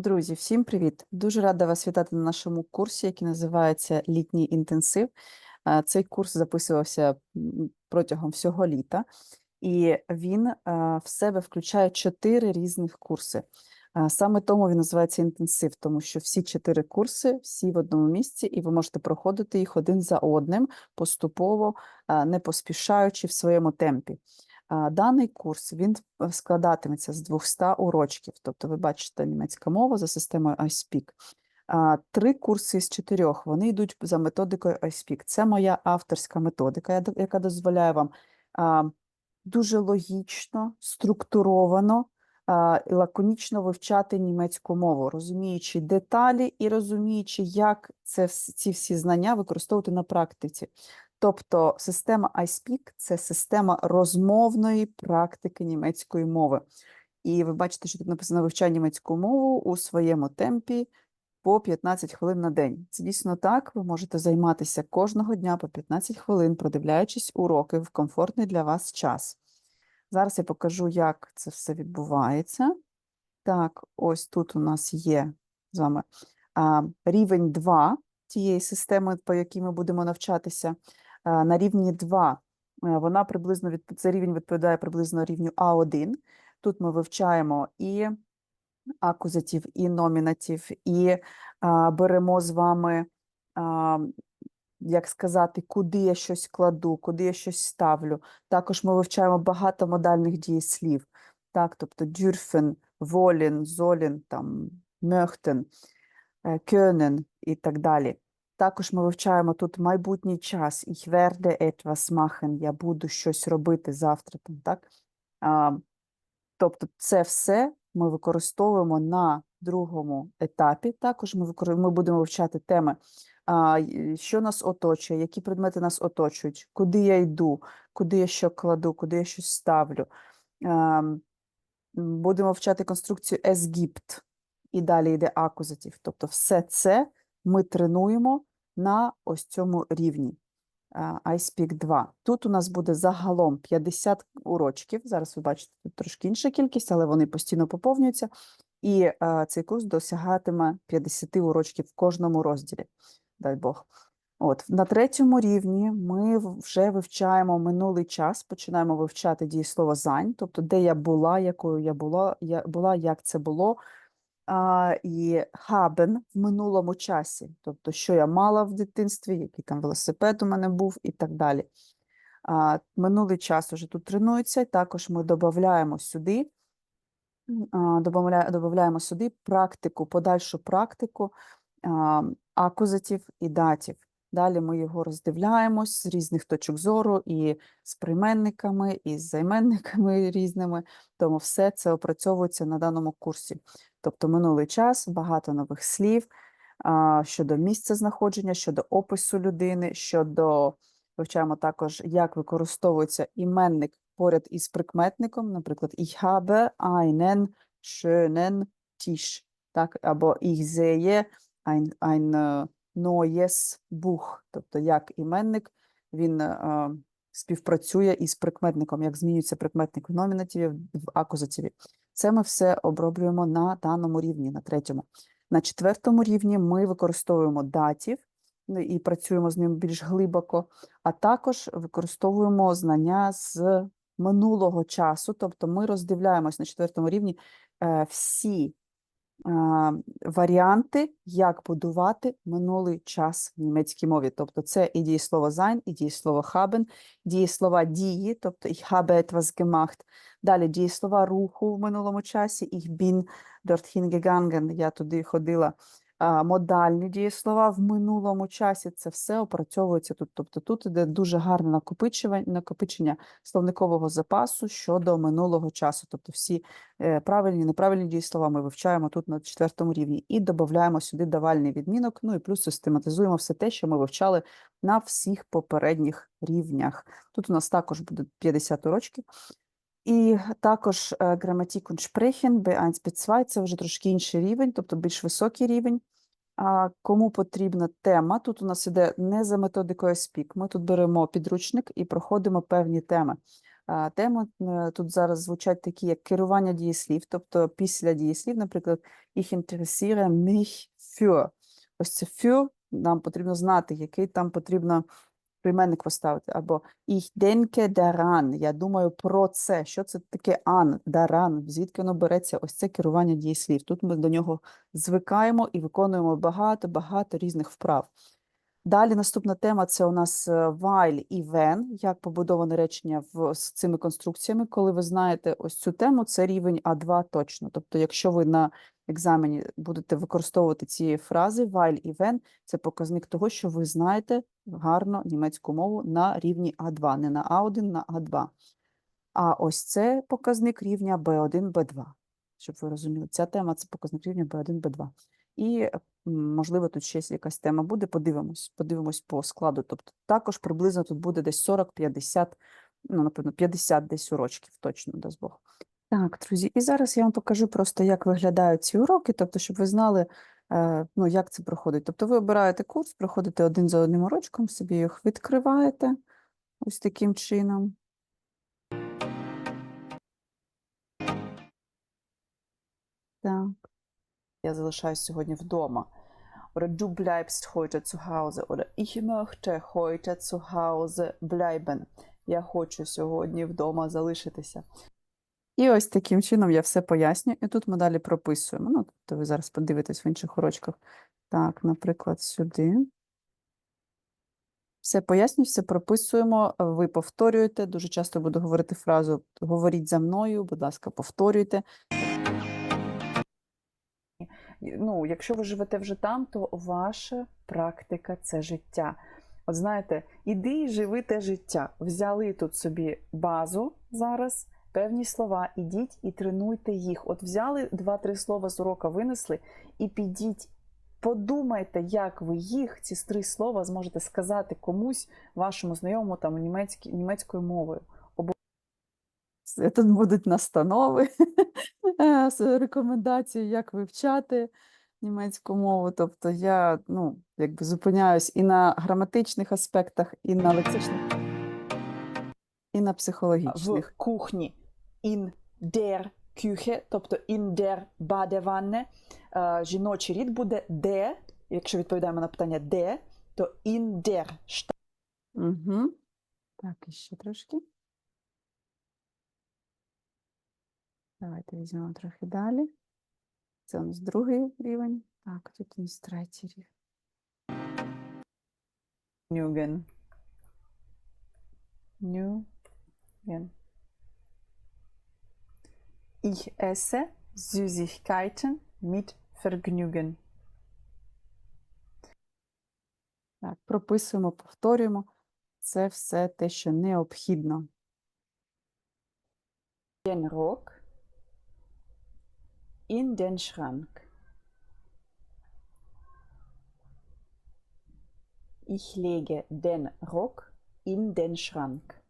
Друзі, всім привіт! Дуже рада вас вітати на нашому курсі, який називається Літній інтенсив. Цей курс записувався протягом всього літа, і він в себе включає чотири різних курси. Саме тому він називається інтенсив, тому що всі чотири курси всі в одному місці, і ви можете проходити їх один за одним поступово, не поспішаючи в своєму темпі. Даний курс він е, складатиметься з 200 урочків, тобто ви бачите німецька мова за системою iSpeak. Три курси з чотирьох вони йдуть за методикою iSpeak. Це моя авторська методика, яка дозволяє вам дуже логічно, структуровано і лаконічно вивчати німецьку мову, розуміючи деталі і розуміючи, як це, ці всі знання використовувати на практиці. Тобто система iSpeak – це система розмовної практики німецької мови. І ви бачите, що тут написано «вивчай німецьку мову у своєму темпі по 15 хвилин на день». Це дійсно так, ви можете займатися кожного дня по 15 хвилин, продивляючись уроки в комфортний для вас час. Зараз я покажу, як це все відбувається. Так, ось тут у нас є з вами а, рівень 2 тієї системи, по якій ми будемо навчатися. А, на рівні 2 е, вона приблизно від, цей рівень відповідає приблизно рівню А1. Тут ми вивчаємо і акузатив, і номінатив, і а, беремо з вами, а, як сказати, куди я щось кладу, куди я щось ставлю. Також ми вивчаємо багато модальних дієслів. Так, тобто dürfen, wollen, sollen, там, möchten, е, і так далі. Також ми вивчаємо тут майбутній час. Ich werde etwas machen. Я буду щось робити завтра. Там, так? А, тобто це все ми використовуємо на другому етапі. Також ми, викор... ми будемо вивчати теми, а, що нас оточує, які предмети нас оточують, куди я йду, куди я що кладу, куди я щось ставлю. М, Будемо вчати конструкцію es gibt, і далі йде акузатив. Тобто все це ми тренуємо на ось цьому рівні а, iSpeak 2. Тут у нас буде загалом 50 урочків. Зараз ви бачите, тут трошки інша кількість, але вони постійно поповнюються. І цей курс досягатиме 50 урочків в кожному розділі, дай Бог. От, на третьому рівні ми вже вивчаємо минулий час, починаємо вивчати дієслово «sein», тобто де я була, якою я була, я була, як це було, і haben в минулому часі, тобто що я мала в дитинстві, який там велосипед у мене був і так далі. А, минулий час уже тут тренується, також ми додаємо сюди, додаємо сюди практику, подальшу практику а, акузатив і датів. Далі ми його роздивляємось з різних точок зору, і з прийменниками, і з займенниками різними. Тому все це опрацьовується на даному курсі. Тобто минулий час, багато нових слів щодо місця знаходження, щодо опису людини, щодо вивчаємо також, як використовується іменник поряд із прикметником, наприклад, ich habe einen schönen Tisch, так, або ich sehe ein, ein е, neues Buch, тобто як іменник, він співпрацює із прикметником, як змінюється прикметник в номінативі, в акузативі. Це ми все оброблюємо на даному рівні, на третьому. На четвертому рівні ми використовуємо датів і працюємо з ним більш глибоко, а також використовуємо знання з минулого часу, тобто ми роздивляємось на четвертому рівні е, всі варіанти, як будувати минулий час в німецькій мові. Тобто це і дієслово sein, і дієслово haben, дієслова дії, тобто ich habe etwas gemacht. Далі дієслова руху в минулому часі, ich bin dorthin gegangen, я туди ходила. Модальні дієслова в минулому часі, це все опрацьовується тут. Тобто тут іде дуже гарне накопичування, накопичення словникового запасу щодо минулого часу. Тобто всі е, правильні, неправильні дієслова ми вивчаємо тут на четвертому рівні і додаємо сюди давальний відмінок, ну і плюс систематизуємо все те, що ми вивчали на всіх попередніх рівнях. Тут у нас також буде 50 урочків. І також е, und Sprechen B1, B2 – це вже трошки інший рівень, тобто більш високий рівень. А кому потрібна тема, тут у нас іде не за методикою SPEAK, ми тут беремо підручник і проходимо певні теми. теми. Е, Тут зараз звучать такі, як керування дієслів, тобто після дієслів, наприклад, ich interessiere mich für. Ось це für нам потрібно знати, який там потрібно прийменник поставити. Або ich daran, я думаю про це. Що це таке an, daran, звідки воно береться? Ось це керування дієслів. Тут ми до нього звикаємо і виконуємо багато-багато різних вправ. Далі наступна тема це у нас е, while і when, як побудоване речення в, з цими конструкціями. Коли ви знаєте ось цю тему, це рівень А2 точно. Тобто, якщо ви на екзамені будете використовувати ці фрази while і when, це показник того, що ви знаєте гарно німецьку мову на рівні А2, не на А1, на А2. А ось це показник рівня B1, B2. Щоб ви розуміли, ця тема це показник рівня B1, B2. І можливо, тут ще якась тема буде. Подивимось, подивимось по складу. Тобто також приблизно тут буде десь 40-50, ну, напевно, 50 десь урочків, точно дасть Бог. Так, друзі, і зараз я вам покажу просто, як виглядають ці уроки, тобто, щоб ви знали, е, ну, як це проходить. Тобто ви обираєте курс, проходите один за одним урочком, собі їх відкриваєте ось таким чином. Так. Я залишаюсь сьогодні вдома. Oder du bleibst heute zu Hause. Oder ich möchte heute zu Hause bleiben. Я хочу сьогодні вдома залишитися. І ось таким чином я все пояснюю. І тут ми далі прописуємо. Ну, тобто ви зараз подивитесь в інших урочках. Так, наприклад, сюди. Все пояснюю, все прописуємо, ви повторюєте. Дуже часто буду говорити фразу говоріть за мною, будь ласка, повторюйте. Ну, якщо ви живете вже там, то ваша практика це життя. От знаєте, іди і живи те життя. Взяли тут собі базу зараз, певні слова, ідіть і тренуйте їх. От взяли два-три слова з урока, винесли, і підіть, подумайте, як ви їх, ці три слова, зможете сказати комусь, вашому знайомому там німецькі, німецькою мовою. Це Тут будуть настанови, е, рекомендації, як вивчати німецьку мову. Тобто я ну, якби зупиняюсь і на граматичних аспектах, і на лексичних, і на психологічних. в кухні in der Küche, тобто in der Badewanne. Е, Жіночий рід буде де, якщо відповідаємо на питання де, то in der Stadt. Угу. Так, і ще трошки. Давайте візьмемо трохи далі. Це у нас другий рівень. Так, тут у нас третій рівень. Vergnügen. Vergnügen. Ich esse Süßigkeiten mit Vergnügen. Так, прописуємо, повторюємо. Це все те, що необхідно. Den Rock in den Schrank. Ich lege den Rock in den Schrank.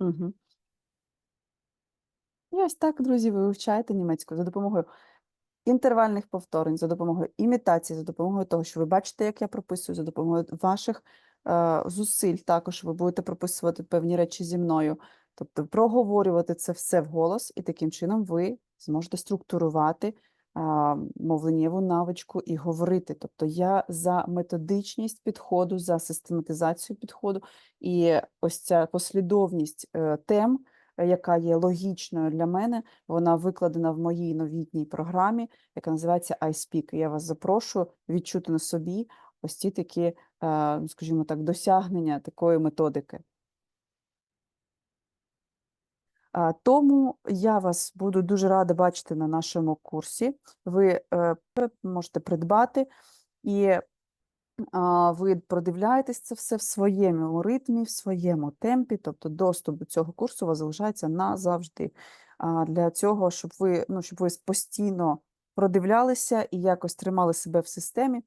Угу. І ось так, друзі, ви вивчаєте німецьку за допомогою інтервальних повторень, за допомогою імітації, за допомогою того, що ви бачите, як я прописую, за допомогою ваших е, зусиль. Також ви будете прописувати певні речі зі мною, тобто проговорювати це все вголос, і таким чином ви зможете структурувати а, мовленнєву навичку і говорити. Тобто я за методичність підходу, за систематизацію підходу, і ось ця послідовність е, тем, е, яка є логічною для мене, вона викладена в моїй новітній програмі, яка називається iSpeak. Я вас запрошую відчути на собі ось ці такі, е, ну, скажімо так, досягнення такої методики. Тому я вас буду дуже рада бачити на нашому курсі. Ви е, можете придбати і ви продивляєтесь це все в своєму ритмі, в своєму темпі, тобто доступ до цього курсу у вас залишається назавжди. Для цього, щоб ви, ну, щоб ви постійно продивлялися і якось тримали себе в системі, е,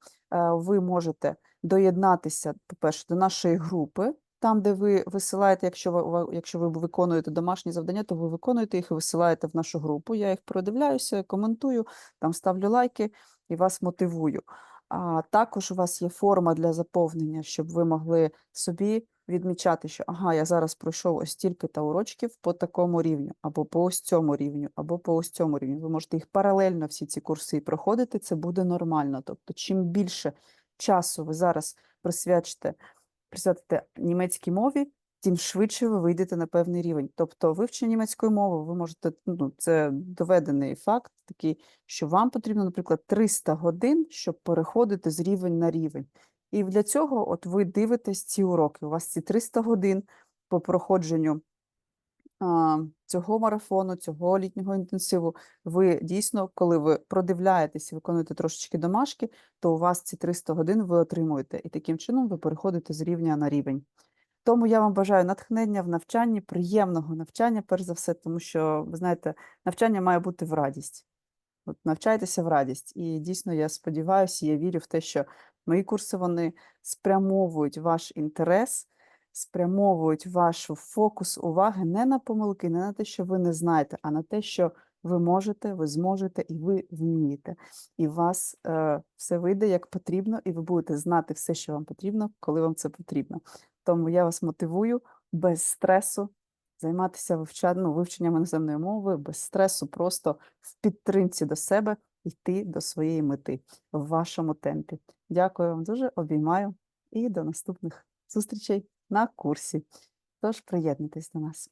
ви можете доєднатися, по-перше, до нашої групи, там, де ви висилаєте, якщо ви, якщо ви виконуєте домашні завдання, то ви виконуєте їх і висилаєте в нашу групу. Я їх продивляюся, коментую, там ставлю лайки і вас мотивую. А також у вас є форма для заповнення, щоб ви могли собі відмічати, що ага, я зараз пройшов ось стільки та урочків по такому рівню, або по ось цьому рівню, або по ось цьому рівню. Ви можете їх паралельно всі ці курси проходити, це буде нормально. Тобто, чим більше часу ви зараз присвячите, присвятите німецькій мові, тим швидше ви вийдете на певний рівень. Тобто, вивчення німецької мови, ви можете, ну, це доведений факт такий, що вам потрібно, наприклад, 300 годин, щоб переходити з рівень на рівень. І для цього от ви дивитесь ці уроки. У вас ці 300 годин по проходженню а, цього марафону, цього літнього інтенсиву. Ви дійсно, коли ви продивляєтесь і виконуєте трошечки домашки, то у вас ці 300 годин ви отримуєте. І таким чином ви переходите з рівня на рівень. Тому я вам бажаю натхнення в навчанні, приємного навчання, перш за все, тому що, ви знаєте, навчання має бути в радість. От навчайтеся в радість. І дійсно я сподіваюся, я вірю в те, що мої курси вони спрямовують ваш інтерес, спрямовують ваш фокус уваги не на помилки, не на те, що ви не знаєте, а на те, що ви можете, ви зможете і ви вмієте. І вас е, все вийде як потрібно, і ви будете знати все, що вам потрібно, коли вам це потрібно. Тому я вас мотивую без стресу займатися вивча... ну, вивченням іноземної мови, без стресу, просто в підтримці до себе йти до своєї мети в вашому темпі. Дякую вам дуже, обіймаю і до наступних зустрічей на курсі. Тож приєднуйтесь до нас.